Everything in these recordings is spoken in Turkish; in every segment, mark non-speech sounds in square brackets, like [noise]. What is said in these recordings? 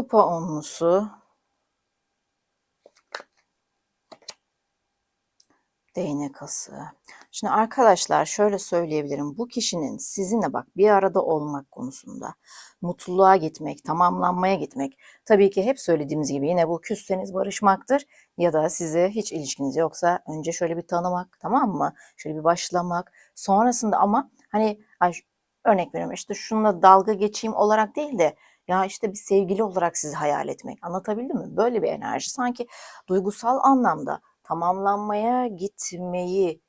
Kupa onlusu. Değnek ası. Şimdi arkadaşlar şöyle söyleyebilirim. Bu kişinin sizinle bak bir arada olmak konusunda mutluluğa gitmek, tamamlanmaya gitmek. Tabii ki hep söylediğimiz gibi yine bu küsseniz barışmaktır ya da size hiç ilişkiniz yoksa önce şöyle bir tanımak tamam mı? Şöyle bir başlamak. Sonrasında ama hani ay, örnek veriyorum işte şununla dalga geçeyim olarak değil de ya işte bir sevgili olarak sizi hayal etmek. Anlatabildim mi? Böyle bir enerji. Sanki duygusal anlamda tamamlanmaya gitmeyi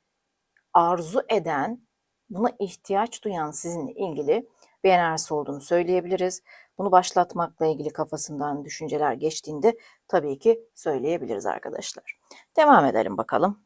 arzu eden, buna ihtiyaç duyan sizinle ilgili bir enerjisi olduğunu söyleyebiliriz. Bunu başlatmakla ilgili kafasından düşünceler geçtiğinde tabii ki söyleyebiliriz arkadaşlar. Devam edelim bakalım.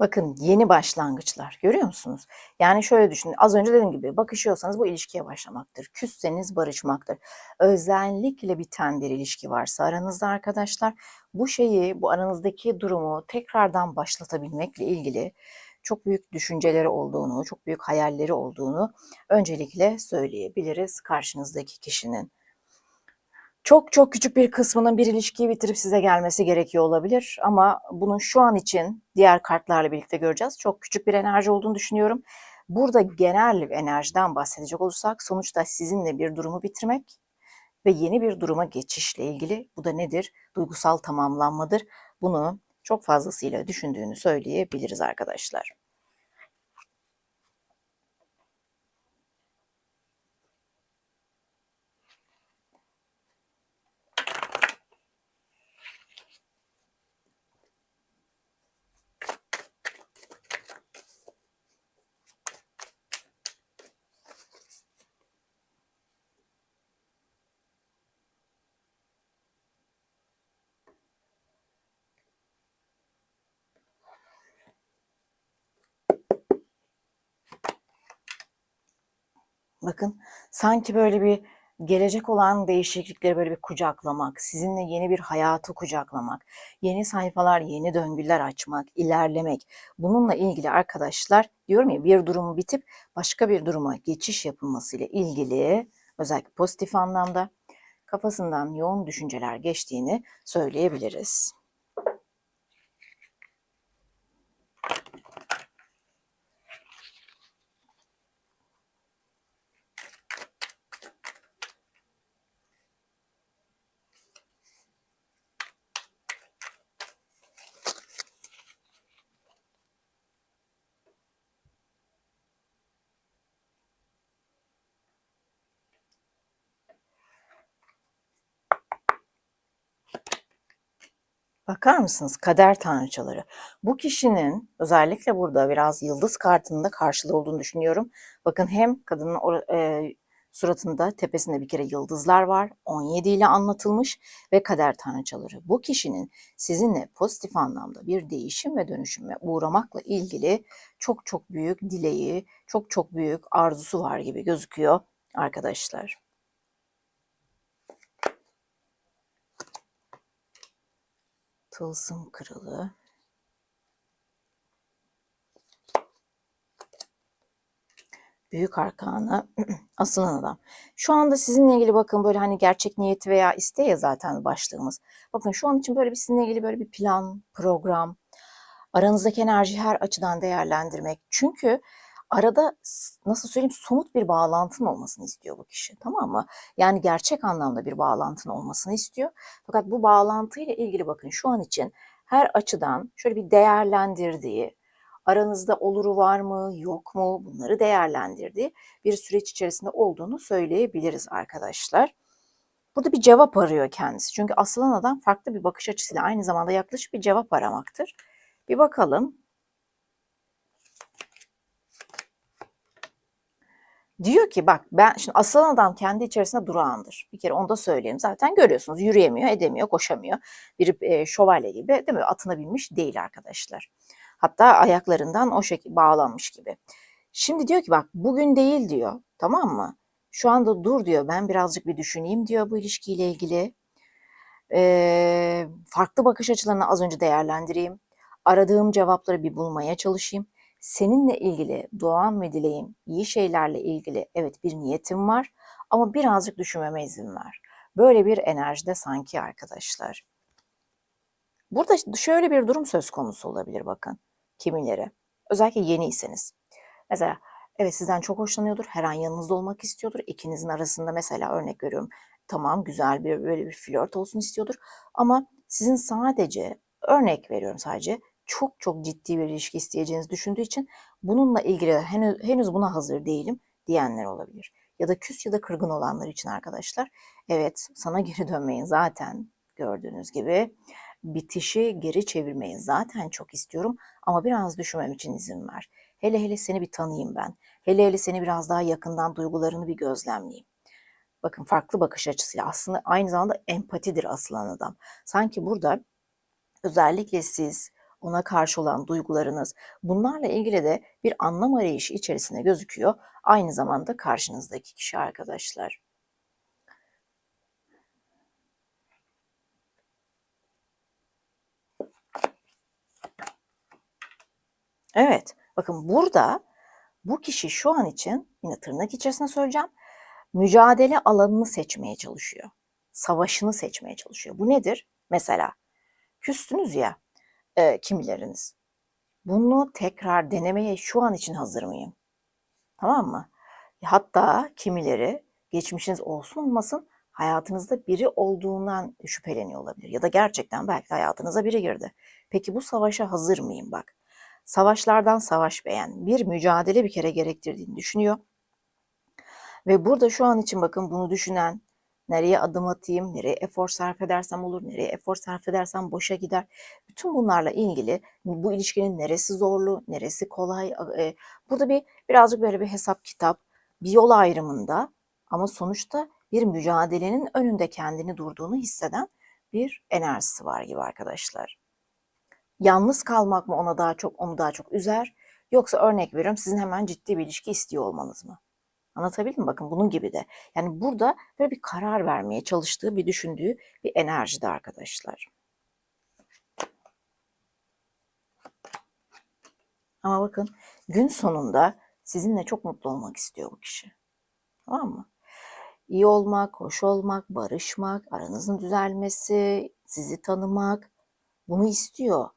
Bakın yeni başlangıçlar görüyor musunuz? Yani şöyle düşünün az önce dediğim gibi bakışıyorsanız bu ilişkiye başlamaktır. Küsseniz barışmaktır. Özellikle biten bir ilişki varsa aranızda arkadaşlar bu şeyi bu aranızdaki durumu tekrardan başlatabilmekle ilgili çok büyük düşünceleri olduğunu, çok büyük hayalleri olduğunu öncelikle söyleyebiliriz karşınızdaki kişinin. Çok çok küçük bir kısmının bir ilişkiyi bitirip size gelmesi gerekiyor olabilir ama bunu şu an için diğer kartlarla birlikte göreceğiz. Çok küçük bir enerji olduğunu düşünüyorum. Burada genel enerjiden bahsedecek olursak sonuçta sizinle bir durumu bitirmek ve yeni bir duruma geçişle ilgili bu da nedir? Duygusal tamamlanmadır. Bunu çok fazlasıyla düşündüğünü söyleyebiliriz arkadaşlar. Bakın sanki böyle bir gelecek olan değişiklikleri böyle bir kucaklamak, sizinle yeni bir hayatı kucaklamak, yeni sayfalar, yeni döngüler açmak, ilerlemek. Bununla ilgili arkadaşlar diyorum ya bir durumu bitip başka bir duruma geçiş yapılması ile ilgili özellikle pozitif anlamda kafasından yoğun düşünceler geçtiğini söyleyebiliriz. Bakar mısınız kader tanrıçaları? Bu kişinin özellikle burada biraz yıldız kartında karşılığı olduğunu düşünüyorum. Bakın hem kadının e, suratında tepesinde bir kere yıldızlar var. 17 ile anlatılmış ve kader tanrıçaları. Bu kişinin sizinle pozitif anlamda bir değişim ve dönüşüme uğramakla ilgili çok çok büyük dileği, çok çok büyük arzusu var gibi gözüküyor arkadaşlar. Tılsım kralı. Büyük arkanı [clears throat] asılan adam. Şu anda sizinle ilgili bakın böyle hani gerçek niyeti veya isteği ya zaten başlığımız. Bakın şu an için böyle bir sizinle ilgili böyle bir plan, program, aranızdaki enerjiyi her açıdan değerlendirmek. Çünkü arada nasıl söyleyeyim somut bir bağlantın olmasını istiyor bu kişi tamam mı? Yani gerçek anlamda bir bağlantın olmasını istiyor. Fakat bu bağlantıyla ilgili bakın şu an için her açıdan şöyle bir değerlendirdiği, aranızda oluru var mı, yok mu bunları değerlendirdiği bir süreç içerisinde olduğunu söyleyebiliriz arkadaşlar. Burada bir cevap arıyor kendisi. Çünkü asılan adam farklı bir bakış açısıyla aynı zamanda yaklaşık bir cevap aramaktır. Bir bakalım. Diyor ki bak ben şimdi asılan adam kendi içerisinde durağandır. Bir kere onu da söyleyeyim. Zaten görüyorsunuz yürüyemiyor, edemiyor, koşamıyor. Bir e, şövalye gibi değil mi? Atına binmiş değil arkadaşlar. Hatta ayaklarından o şekilde bağlanmış gibi. Şimdi diyor ki bak bugün değil diyor. Tamam mı? Şu anda dur diyor. Ben birazcık bir düşüneyim diyor bu ilişkiyle ilgili. Ee, farklı bakış açılarını az önce değerlendireyim. Aradığım cevapları bir bulmaya çalışayım. Seninle ilgili doğan ve dileğim, iyi şeylerle ilgili evet bir niyetim var ama birazcık düşünmeme izin ver. Böyle bir enerjide sanki arkadaşlar. Burada şöyle bir durum söz konusu olabilir bakın kimileri. Özellikle yeniyseniz. Mesela evet sizden çok hoşlanıyordur, her an yanınızda olmak istiyordur. İkinizin arasında mesela örnek veriyorum tamam güzel bir böyle bir flört olsun istiyordur. Ama sizin sadece örnek veriyorum sadece çok çok ciddi bir ilişki isteyeceğinizi düşündüğü için bununla ilgili henüz, henüz buna hazır değilim diyenler olabilir. Ya da küs ya da kırgın olanlar için arkadaşlar evet sana geri dönmeyin zaten gördüğünüz gibi bitişi geri çevirmeyi zaten çok istiyorum ama biraz düşünmem için izin ver. Hele hele seni bir tanıyayım ben. Hele hele seni biraz daha yakından duygularını bir gözlemleyeyim. Bakın farklı bakış açısıyla aslında aynı zamanda empatidir asılan adam. Sanki burada özellikle siz ona karşı olan duygularınız bunlarla ilgili de bir anlam arayışı içerisinde gözüküyor. Aynı zamanda karşınızdaki kişi arkadaşlar. Evet, bakın burada bu kişi şu an için yine tırnak içerisinde söyleyeceğim. Mücadele alanını seçmeye çalışıyor. Savaşını seçmeye çalışıyor. Bu nedir? Mesela küstünüz ya e, kimileriniz. Bunu tekrar denemeye şu an için hazır mıyım? Tamam mı? Hatta kimileri geçmişiniz olsun olmasın hayatınızda biri olduğundan şüpheleniyor olabilir. Ya da gerçekten belki hayatınıza biri girdi. Peki bu savaşa hazır mıyım bak? Savaşlardan savaş beğen bir mücadele bir kere gerektirdiğini düşünüyor. Ve burada şu an için bakın bunu düşünen, nereye adım atayım, nereye efor sarf edersem olur, nereye efor sarf edersem boşa gider. Bütün bunlarla ilgili bu ilişkinin neresi zorlu, neresi kolay. E, burada bir birazcık böyle bir hesap kitap, bir yol ayrımında ama sonuçta bir mücadelenin önünde kendini durduğunu hisseden bir enerjisi var gibi arkadaşlar. Yalnız kalmak mı ona daha çok onu daha çok üzer yoksa örnek veriyorum sizin hemen ciddi bir ilişki istiyor olmanız mı? Anlatabildim mi? Bakın bunun gibi de. Yani burada böyle bir karar vermeye çalıştığı, bir düşündüğü bir enerjide arkadaşlar. Ama bakın gün sonunda sizinle çok mutlu olmak istiyor bu kişi. Tamam mı? İyi olmak, hoş olmak, barışmak, aranızın düzelmesi, sizi tanımak bunu istiyor.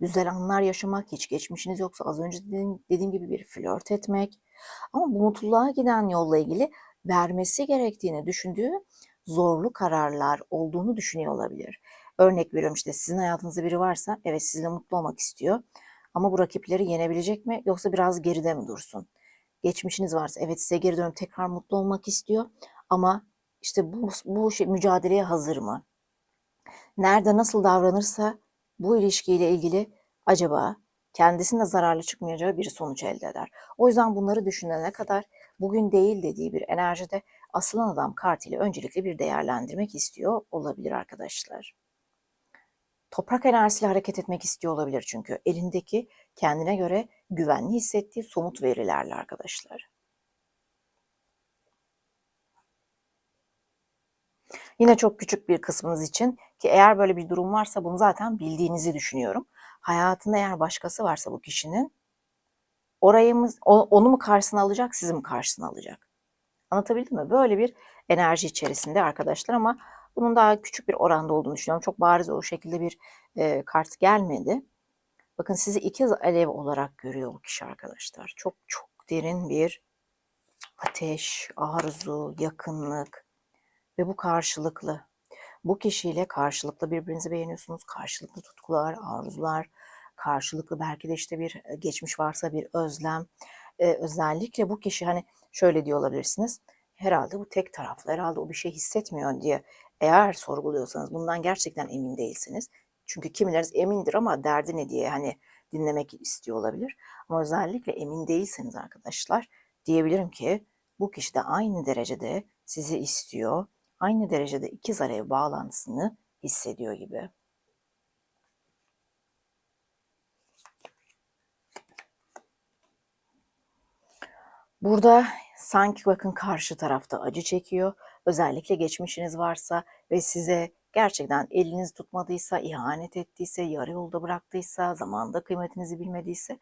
Güzel anlar yaşamak, hiç geçmişiniz yoksa az önce dediğim, dediğim gibi bir flört etmek, ama bu mutluluğa giden yolla ilgili vermesi gerektiğini düşündüğü zorlu kararlar olduğunu düşünüyor olabilir. Örnek veriyorum işte sizin hayatınızda biri varsa evet sizinle mutlu olmak istiyor. Ama bu rakipleri yenebilecek mi yoksa biraz geride mi dursun? Geçmişiniz varsa evet size geri dönüp tekrar mutlu olmak istiyor ama işte bu, bu şey, mücadeleye hazır mı? Nerede nasıl davranırsa bu ilişkiyle ilgili acaba kendisine zararlı çıkmayacağı bir sonuç elde eder. O yüzden bunları düşünene kadar bugün değil dediği bir enerjide asılan adam kartıyla öncelikle bir değerlendirmek istiyor olabilir arkadaşlar. Toprak enerjisiyle hareket etmek istiyor olabilir çünkü elindeki kendine göre güvenli hissettiği somut verilerle arkadaşlar. Yine çok küçük bir kısmınız için Ki eğer böyle bir durum varsa bunu zaten bildiğinizi düşünüyorum. Hayatında eğer başkası varsa bu kişinin orayı mı, onu mu karşısına alacak, sizi mi karşısına alacak? Anlatabildim mi? Böyle bir enerji içerisinde arkadaşlar ama bunun daha küçük bir oranda olduğunu düşünüyorum. Çok bariz o şekilde bir e, kart gelmedi. Bakın sizi ikiz alev olarak görüyor bu kişi arkadaşlar. Çok çok derin bir ateş, arzu, yakınlık ve bu karşılıklı. Bu kişiyle karşılıklı birbirinizi beğeniyorsunuz. Karşılıklı tutkular, arzular, karşılıklı belki de işte bir geçmiş varsa bir özlem. Ee, özellikle bu kişi hani şöyle diyor olabilirsiniz. Herhalde bu tek taraflı, herhalde o bir şey hissetmiyor diye eğer sorguluyorsanız bundan gerçekten emin değilsiniz. Çünkü kimileriniz emindir ama derdi ne diye hani dinlemek istiyor olabilir. Ama özellikle emin değilseniz arkadaşlar diyebilirim ki bu kişi de aynı derecede sizi istiyor. Aynı derecede ikiz alev bağlantısını hissediyor gibi. Burada sanki bakın karşı tarafta acı çekiyor. Özellikle geçmişiniz varsa ve size gerçekten eliniz tutmadıysa, ihanet ettiyse, yarı yolda bıraktıysa, zamanda kıymetinizi bilmediyse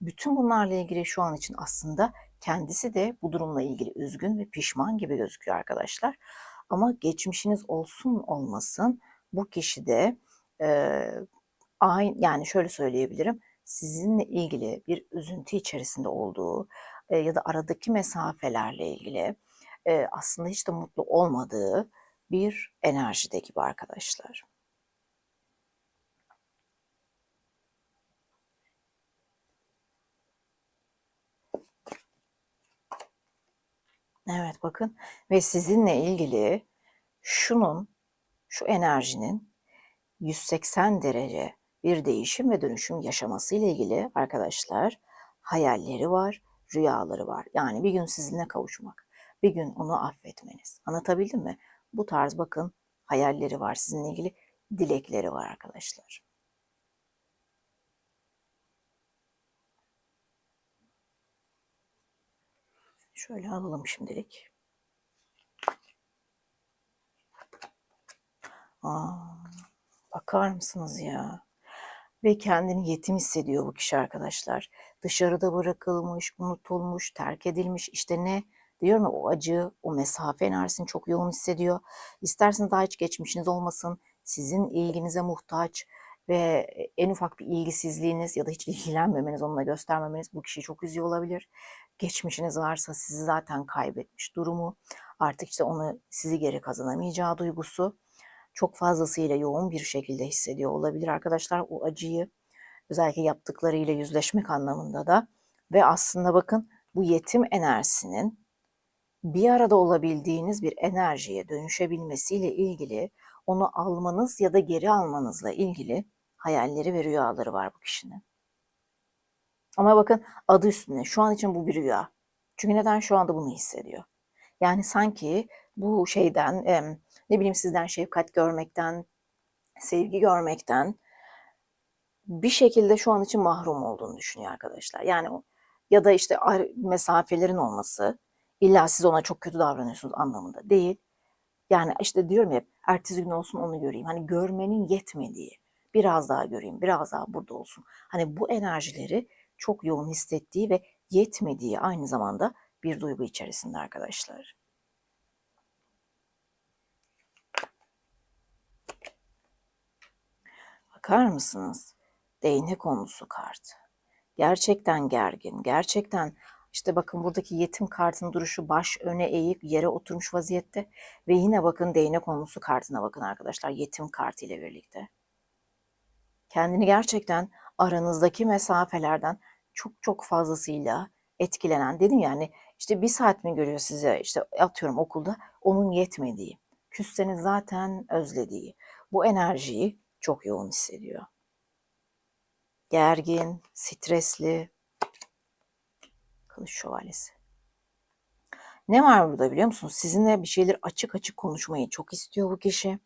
bütün bunlarla ilgili şu an için aslında kendisi de bu durumla ilgili üzgün ve pişman gibi gözüküyor arkadaşlar. Ama geçmişiniz olsun olmasın bu kişi de e, aynı yani şöyle söyleyebilirim sizinle ilgili bir üzüntü içerisinde olduğu e, ya da aradaki mesafelerle ilgili e, aslında hiç de mutlu olmadığı bir enerjide gibi arkadaşlar. Evet bakın ve sizinle ilgili şunun, şu enerjinin 180 derece bir değişim ve dönüşüm yaşaması ile ilgili arkadaşlar hayalleri var, rüyaları var. Yani bir gün sizinle kavuşmak, bir gün onu affetmeniz. Anlatabildim mi? Bu tarz bakın hayalleri var sizinle ilgili, dilekleri var arkadaşlar. Şöyle alalım şimdilik. Aa, bakar mısınız ya? Ve kendini yetim hissediyor bu kişi arkadaşlar. Dışarıda bırakılmış, unutulmuş, terk edilmiş. İşte ne? Diyorum ya o acı, o mesafe enerjisini çok yoğun hissediyor. İsterseniz daha hiç geçmişiniz olmasın. Sizin ilginize muhtaç ve en ufak bir ilgisizliğiniz ya da hiç ilgilenmemeniz, onunla göstermemeniz bu kişiyi çok üzüyor olabilir. Geçmişiniz varsa sizi zaten kaybetmiş durumu. Artık işte onu sizi geri kazanamayacağı duygusu çok fazlasıyla yoğun bir şekilde hissediyor olabilir arkadaşlar o acıyı. Özellikle yaptıklarıyla yüzleşmek anlamında da ve aslında bakın bu yetim enerjisinin bir arada olabildiğiniz bir enerjiye dönüşebilmesiyle ilgili onu almanız ya da geri almanızla ilgili hayalleri ve rüyaları var bu kişinin. Ama bakın adı üstünde şu an için bu bir rüya. Çünkü neden şu anda bunu hissediyor? Yani sanki bu şeyden ne bileyim sizden şefkat görmekten, sevgi görmekten bir şekilde şu an için mahrum olduğunu düşünüyor arkadaşlar. Yani ya da işte mesafelerin olması illa siz ona çok kötü davranıyorsunuz anlamında değil. Yani işte diyorum ya ertesi gün olsun onu göreyim. Hani görmenin yetmediği biraz daha göreyim, biraz daha burada olsun. Hani bu enerjileri çok yoğun hissettiği ve yetmediği aynı zamanda bir duygu içerisinde arkadaşlar. Bakar mısınız? Değnek konusu kartı. Gerçekten gergin, gerçekten işte bakın buradaki yetim kartın duruşu baş öne eğik yere oturmuş vaziyette ve yine bakın değnek konusu kartına bakın arkadaşlar yetim kartı ile birlikte. Kendini gerçekten aranızdaki mesafelerden çok çok fazlasıyla etkilenen dedim yani işte bir saat mi görüyor size işte atıyorum okulda onun yetmediği, küsseniz zaten özlediği bu enerjiyi çok yoğun hissediyor. Gergin, stresli, kılıç şövalyesi. Ne var burada biliyor musunuz? Sizinle bir şeyler açık açık konuşmayı çok istiyor bu kişi.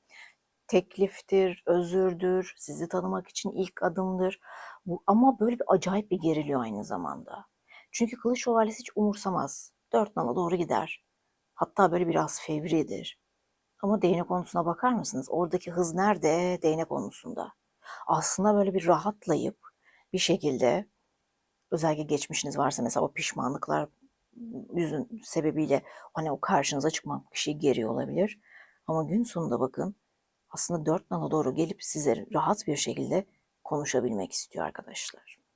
Tekliftir, özürdür, sizi tanımak için ilk adımdır. Bu, ama böyle bir acayip bir geriliyor aynı zamanda. Çünkü kılıç şövalyesi hiç umursamaz. Dört nala doğru gider. Hatta böyle biraz fevridir. Ama değnek konusuna bakar mısınız? Oradaki hız nerede? Değnek konusunda. Aslında böyle bir rahatlayıp bir şekilde özellikle geçmişiniz varsa mesela o pişmanlıklar yüzün sebebiyle hani o karşınıza çıkmak kişiyi geriyor olabilir. Ama gün sonunda bakın aslında dört nala doğru gelip size rahat bir şekilde konuşabilmek istiyor arkadaşlar.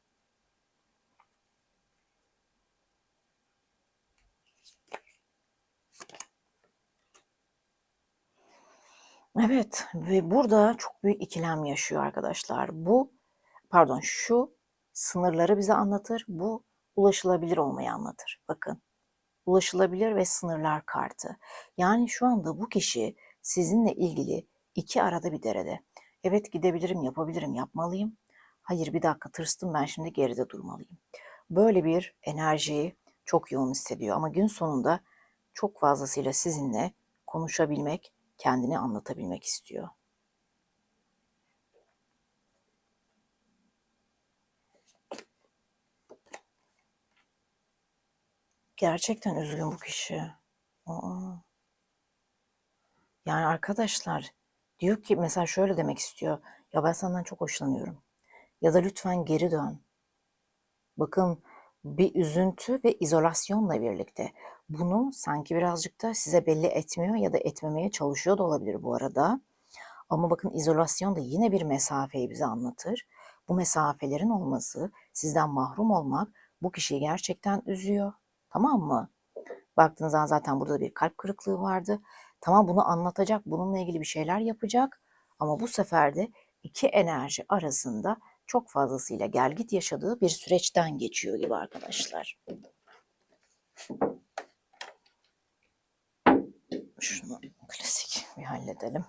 Evet ve burada çok büyük ikilem yaşıyor arkadaşlar. Bu pardon şu sınırları bize anlatır. Bu ulaşılabilir olmayı anlatır. Bakın ulaşılabilir ve sınırlar kartı. Yani şu anda bu kişi sizinle ilgili iki arada bir derede. Evet gidebilirim, yapabilirim, yapmalıyım. Hayır bir dakika tırstım ben şimdi geride durmalıyım. Böyle bir enerjiyi çok yoğun hissediyor ama gün sonunda çok fazlasıyla sizinle konuşabilmek, kendini anlatabilmek istiyor. Gerçekten üzgün bu kişi. Aa. Yani arkadaşlar diyor ki mesela şöyle demek istiyor. Ya ben senden çok hoşlanıyorum. Ya da lütfen geri dön. Bakın bir üzüntü ve izolasyonla birlikte bunu sanki birazcık da size belli etmiyor ya da etmemeye çalışıyor da olabilir bu arada. Ama bakın izolasyon da yine bir mesafeyi bize anlatır. Bu mesafelerin olması, sizden mahrum olmak bu kişiyi gerçekten üzüyor. Tamam mı? Baktığınız zaman zaten burada bir kalp kırıklığı vardı. Tamam bunu anlatacak, bununla ilgili bir şeyler yapacak. Ama bu sefer de iki enerji arasında çok fazlasıyla gel git yaşadığı bir süreçten geçiyor gibi arkadaşlar. Şunu klasik bir halledelim.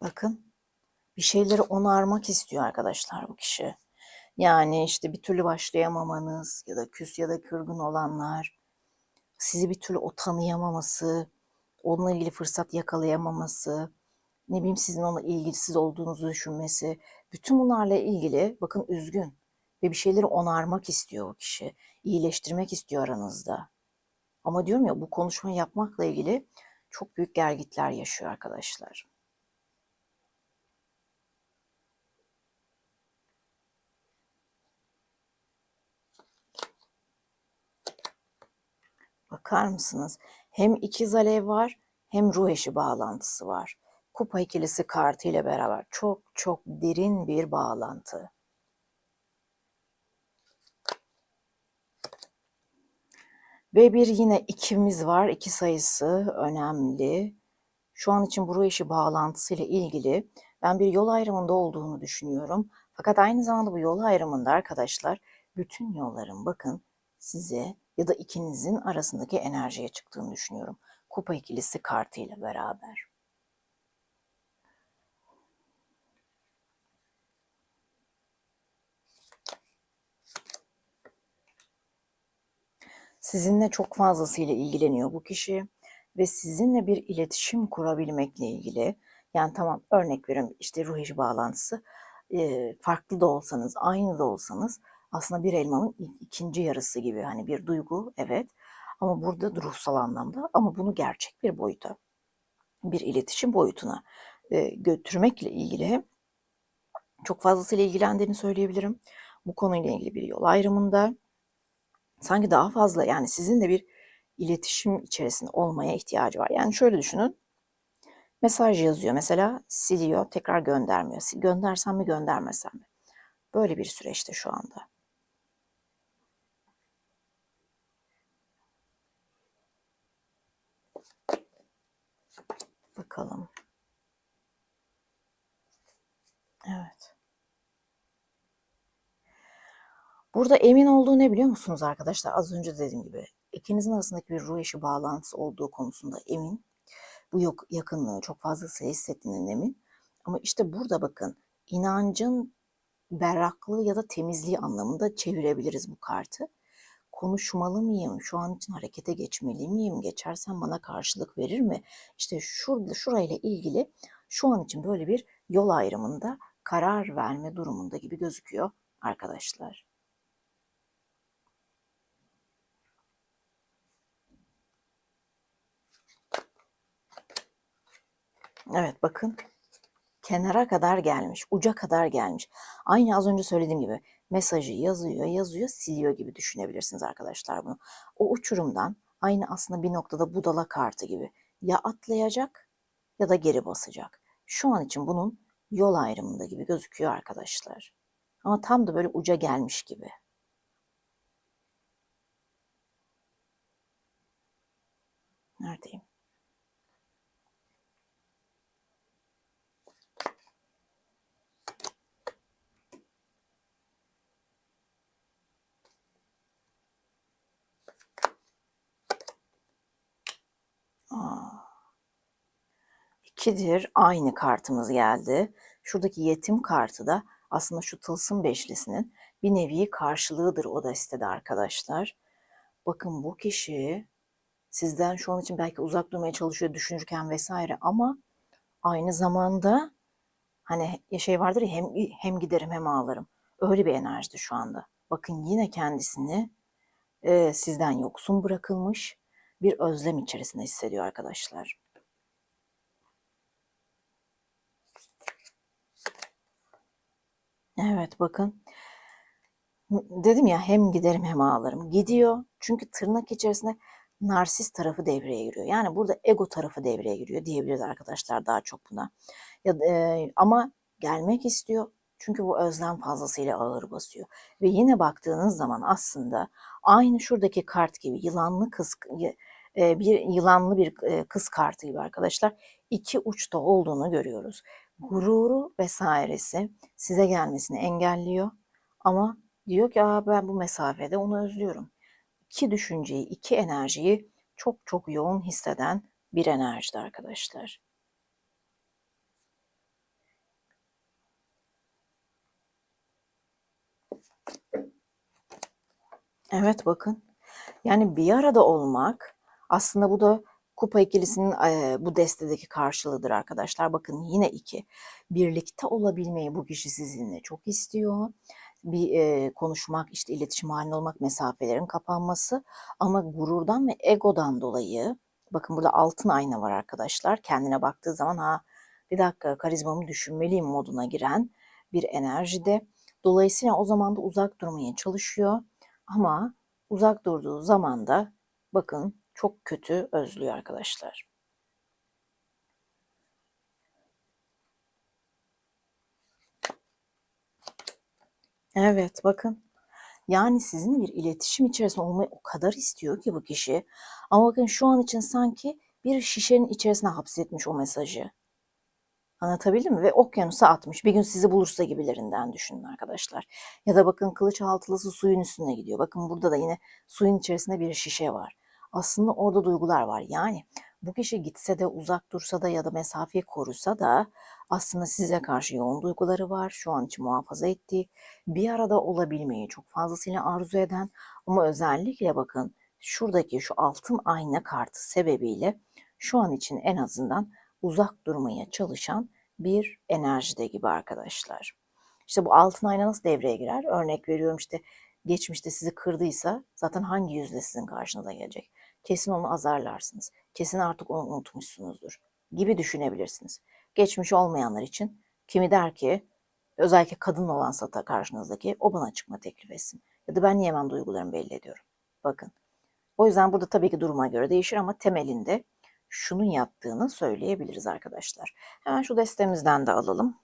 Bakın bir şeyleri onarmak istiyor arkadaşlar bu kişi. Yani işte bir türlü başlayamamanız ya da küs ya da kırgın olanlar, sizi bir türlü o tanıyamaması, onunla ilgili fırsat yakalayamaması, ne bileyim sizin ona ilgisiz olduğunuzu düşünmesi, bütün bunlarla ilgili bakın üzgün ve bir şeyleri onarmak istiyor o kişi, iyileştirmek istiyor aranızda. Ama diyorum ya bu konuşma yapmakla ilgili çok büyük gergitler yaşıyor arkadaşlar. Bakar mısınız? Hem ikiz alev var hem ruh eşi bağlantısı var. Kupa ikilisi kartı ile beraber çok çok derin bir bağlantı. Ve bir yine ikimiz var. İki sayısı önemli. Şu an için bu ruh eşi bağlantısı ile ilgili ben bir yol ayrımında olduğunu düşünüyorum. Fakat aynı zamanda bu yol ayrımında arkadaşlar bütün yolların bakın size ya da ikinizin arasındaki enerjiye çıktığını düşünüyorum. Kupa ikilisi kartıyla beraber. Sizinle çok fazlasıyla ilgileniyor bu kişi ve sizinle bir iletişim kurabilmekle ilgili yani tamam örnek veriyorum işte ruh eşi bağlantısı farklı da olsanız aynı da olsanız aslında bir elmanın ikinci yarısı gibi hani bir duygu evet ama burada ruhsal anlamda ama bunu gerçek bir boyuta bir iletişim boyutuna götürmekle ilgili çok fazlasıyla ilgilendiğini söyleyebilirim. Bu konuyla ilgili bir yol ayrımında sanki daha fazla yani sizin de bir iletişim içerisinde olmaya ihtiyacı var. Yani şöyle düşünün. Mesaj yazıyor mesela siliyor tekrar göndermiyor. Göndersem mi göndermesem mi? Böyle bir süreçte şu anda. Bakalım. Evet. Burada emin olduğu ne biliyor musunuz arkadaşlar? Az önce dediğim gibi ikinizin arasındaki bir ruh eşi bağlantısı olduğu konusunda emin. Bu yok yakınlığı çok fazla hissettiğinden emin. Ama işte burada bakın inancın berraklığı ya da temizliği anlamında çevirebiliriz bu kartı konuşmalı mıyım? Şu an için harekete geçmeli miyim? Geçersem bana karşılık verir mi? İşte şurada şurayla ilgili şu an için böyle bir yol ayrımında karar verme durumunda gibi gözüküyor arkadaşlar. Evet bakın kenara kadar gelmiş, uca kadar gelmiş. Aynı az önce söylediğim gibi mesajı yazıyor, yazıyor, siliyor gibi düşünebilirsiniz arkadaşlar bunu. O uçurumdan aynı aslında bir noktada budala kartı gibi ya atlayacak ya da geri basacak. Şu an için bunun yol ayrımında gibi gözüküyor arkadaşlar. Ama tam da böyle uca gelmiş gibi. Neredeyim? İkidir aynı kartımız geldi. Şuradaki yetim kartı da aslında şu tılsım beşlisinin bir nevi karşılığıdır o destede arkadaşlar. Bakın bu kişi sizden şu an için belki uzak durmaya çalışıyor düşünürken vesaire ama aynı zamanda hani şey vardır ya hem, hem giderim hem ağlarım. Öyle bir enerjide şu anda. Bakın yine kendisini e, sizden yoksun bırakılmış bir özlem içerisinde hissediyor arkadaşlar. Evet bakın. Dedim ya hem giderim hem ağlarım. Gidiyor çünkü tırnak içerisinde narsist tarafı devreye giriyor. Yani burada ego tarafı devreye giriyor diyebiliriz arkadaşlar daha çok buna. Ya, e, ama gelmek istiyor çünkü bu özlem fazlasıyla ağır basıyor. Ve yine baktığınız zaman aslında aynı şuradaki kart gibi yılanlı kız bir yılanlı bir kız kartı gibi arkadaşlar iki uçta olduğunu görüyoruz gururu vesairesi size gelmesini engelliyor. Ama diyor ki Aa, ben bu mesafede onu özlüyorum. İki düşünceyi, iki enerjiyi çok çok yoğun hisseden bir enerjide arkadaşlar. Evet bakın. Yani bir arada olmak aslında bu da Kupa ikilisinin bu destedeki karşılığıdır arkadaşlar. Bakın yine iki. Birlikte olabilmeyi bu kişi sizinle çok istiyor. Bir e, konuşmak, işte iletişim halinde olmak, mesafelerin kapanması. Ama gururdan ve egodan dolayı, bakın burada altın ayna var arkadaşlar. Kendine baktığı zaman ha bir dakika karizmamı düşünmeliyim moduna giren bir enerjide. Dolayısıyla o zaman da uzak durmaya çalışıyor. Ama uzak durduğu zaman da bakın çok kötü özlüyor arkadaşlar. Evet bakın. Yani sizinle bir iletişim içerisinde olmayı o kadar istiyor ki bu kişi. Ama bakın şu an için sanki bir şişenin içerisine hapsetmiş o mesajı. Anlatabildim mi? Ve okyanusa atmış. Bir gün sizi bulursa gibilerinden düşünün arkadaşlar. Ya da bakın kılıç altılısı suyun üstüne gidiyor. Bakın burada da yine suyun içerisinde bir şişe var aslında orada duygular var. Yani bu kişi gitse de uzak dursa da ya da mesafeyi korusa da aslında size karşı yoğun duyguları var. Şu an için muhafaza ettiği, bir arada olabilmeyi çok fazlasıyla arzu eden ama özellikle bakın şuradaki şu altın ayna kartı sebebiyle şu an için en azından uzak durmaya çalışan bir enerjide gibi arkadaşlar. İşte bu altın ayna nasıl devreye girer? Örnek veriyorum işte geçmişte sizi kırdıysa zaten hangi yüzle sizin karşınıza gelecek? Kesin onu azarlarsınız. Kesin artık onu unutmuşsunuzdur gibi düşünebilirsiniz. Geçmiş olmayanlar için kimi der ki özellikle kadın olan sata karşınızdaki o bana çıkma teklif etsin. Ya da ben niye hemen duygularımı belli ediyorum. Bakın. O yüzden burada tabii ki duruma göre değişir ama temelinde şunun yaptığını söyleyebiliriz arkadaşlar. Hemen şu destemizden de alalım.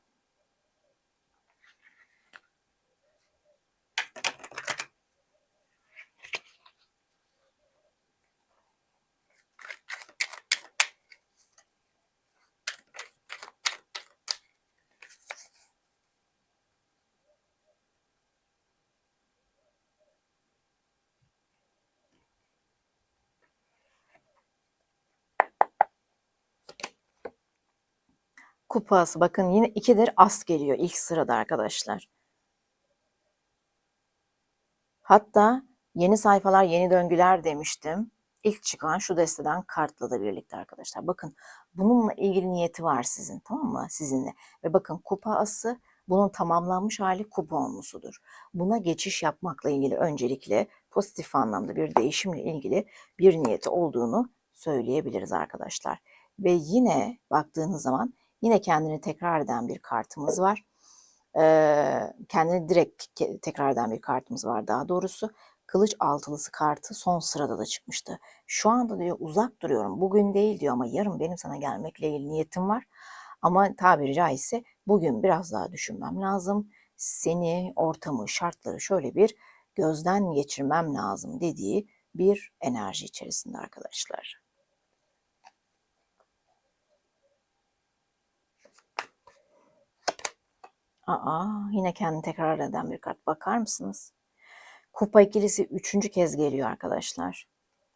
Kupası bakın yine ikidir as geliyor ilk sırada arkadaşlar. Hatta yeni sayfalar yeni döngüler demiştim. İlk çıkan şu desteden kartla da birlikte arkadaşlar. Bakın bununla ilgili niyeti var sizin tamam mı sizinle. Ve bakın kupa ası Bunun tamamlanmış hali kuponlusudur. Buna geçiş yapmakla ilgili öncelikle pozitif anlamda bir değişimle ilgili bir niyeti olduğunu söyleyebiliriz arkadaşlar. Ve yine baktığınız zaman yine kendini tekrar eden bir kartımız var. Ee, kendini direkt tekrar eden bir kartımız var daha doğrusu. Kılıç altılısı kartı son sırada da çıkmıştı. Şu anda diyor uzak duruyorum. Bugün değil diyor ama yarın benim sana gelmekle ilgili niyetim var. Ama tabiri caizse bugün biraz daha düşünmem lazım. Seni, ortamı, şartları şöyle bir gözden geçirmem lazım dediği bir enerji içerisinde arkadaşlar. Aa, yine kendini tekrar eden bir kart. Bakar mısınız? Kupa ikilisi üçüncü kez geliyor arkadaşlar.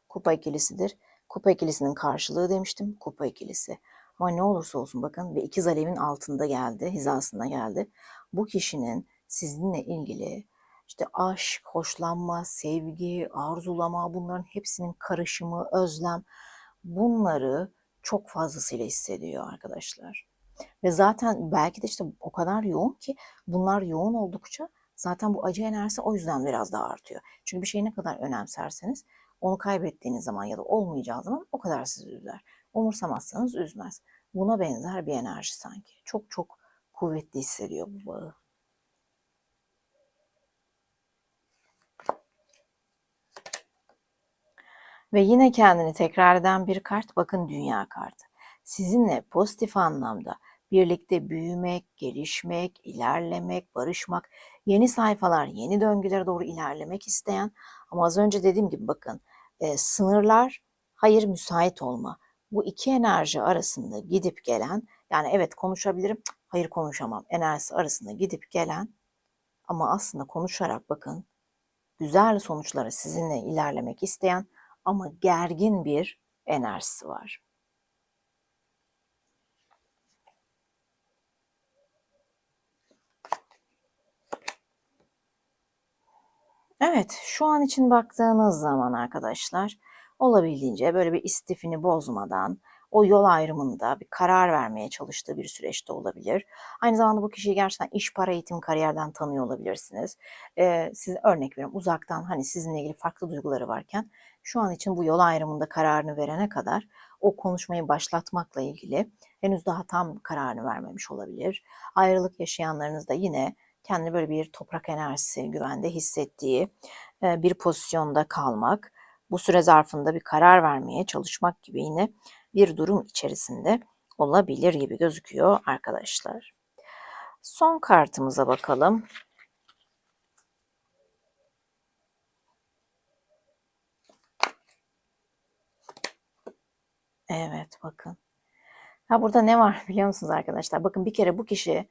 Kupa ikilisidir. Kupa ikilisinin karşılığı demiştim. Kupa ikilisi. Ama ne olursa olsun bakın ve ikiz alevin altında geldi, hizasında geldi. Bu kişinin sizinle ilgili işte aşk, hoşlanma, sevgi, arzulama bunların hepsinin karışımı, özlem bunları çok fazlasıyla hissediyor arkadaşlar. Ve zaten belki de işte o kadar yoğun ki bunlar yoğun oldukça zaten bu acı enerjisi o yüzden biraz daha artıyor. Çünkü bir şeyi ne kadar önemserseniz onu kaybettiğiniz zaman ya da olmayacağı zaman o kadar sizi üzer. Umursamazsanız üzmez. Buna benzer bir enerji sanki. Çok çok kuvvetli hissediyor bu bağı. Ve yine kendini tekrar eden bir kart bakın dünya kartı. Sizinle pozitif anlamda birlikte büyümek, gelişmek, ilerlemek, barışmak, yeni sayfalar, yeni döngülere doğru ilerlemek isteyen ama az önce dediğim gibi bakın e, sınırlar hayır müsait olma. Bu iki enerji arasında gidip gelen yani evet konuşabilirim hayır konuşamam enerjisi arasında gidip gelen ama aslında konuşarak bakın güzel sonuçlara sizinle ilerlemek isteyen ama gergin bir enerjisi var. Evet, şu an için baktığınız zaman arkadaşlar olabildiğince böyle bir istifini bozmadan o yol ayrımında bir karar vermeye çalıştığı bir süreçte olabilir. Aynı zamanda bu kişiyi gerçekten iş, para, eğitim, kariyerden tanıyor olabilirsiniz. Ee, size örnek veriyorum uzaktan hani sizinle ilgili farklı duyguları varken şu an için bu yol ayrımında kararını verene kadar o konuşmayı başlatmakla ilgili henüz daha tam kararını vermemiş olabilir. Ayrılık yaşayanlarınız da yine kendini böyle bir toprak enerjisi güvende hissettiği bir pozisyonda kalmak, bu süre zarfında bir karar vermeye çalışmak gibi yine bir durum içerisinde olabilir gibi gözüküyor arkadaşlar. Son kartımıza bakalım. Evet bakın. Ha burada ne var [laughs] biliyor musunuz arkadaşlar? Bakın bir kere bu kişi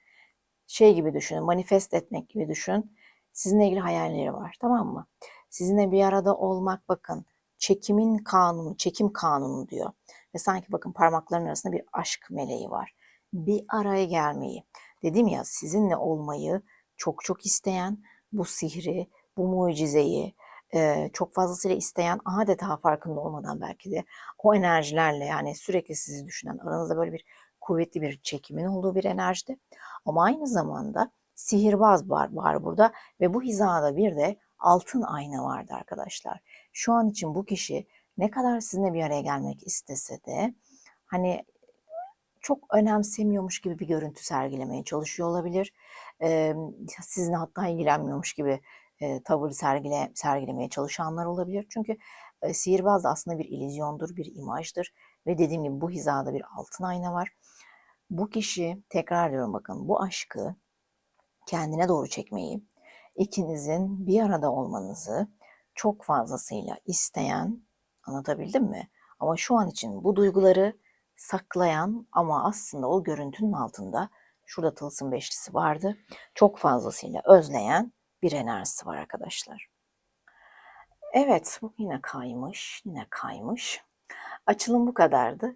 şey gibi düşünün, manifest etmek gibi düşün. Sizinle ilgili hayalleri var tamam mı? Sizinle bir arada olmak bakın çekimin kanunu, çekim kanunu diyor. Ve sanki bakın parmakların arasında bir aşk meleği var. Bir araya gelmeyi. Dedim ya sizinle olmayı çok çok isteyen bu sihri, bu mucizeyi e, çok fazlasıyla isteyen adeta farkında olmadan belki de o enerjilerle yani sürekli sizi düşünen aranızda böyle bir kuvvetli bir çekimin olduğu bir enerjide. Ama aynı zamanda sihirbaz var, var burada ve bu hizada bir de altın ayna vardı arkadaşlar. Şu an için bu kişi ne kadar sizinle bir araya gelmek istese de hani çok önemsemiyormuş gibi bir görüntü sergilemeye çalışıyor olabilir. Ee, sizinle hatta ilgilenmiyormuş gibi e, tavır sergile, sergilemeye çalışanlar olabilir. Çünkü e, sihirbaz da aslında bir ilizyondur, bir imajdır. Ve dediğim gibi bu hizada bir altın ayna var. Bu kişi, tekrar diyorum bakın, bu aşkı kendine doğru çekmeyi, ikinizin bir arada olmanızı çok fazlasıyla isteyen, anlatabildim mi? Ama şu an için bu duyguları saklayan ama aslında o görüntünün altında şurada tılsım beşlisi vardı. Çok fazlasıyla özleyen bir enerjisi var arkadaşlar. Evet bu yine kaymış, yine kaymış. Açılım bu kadardı.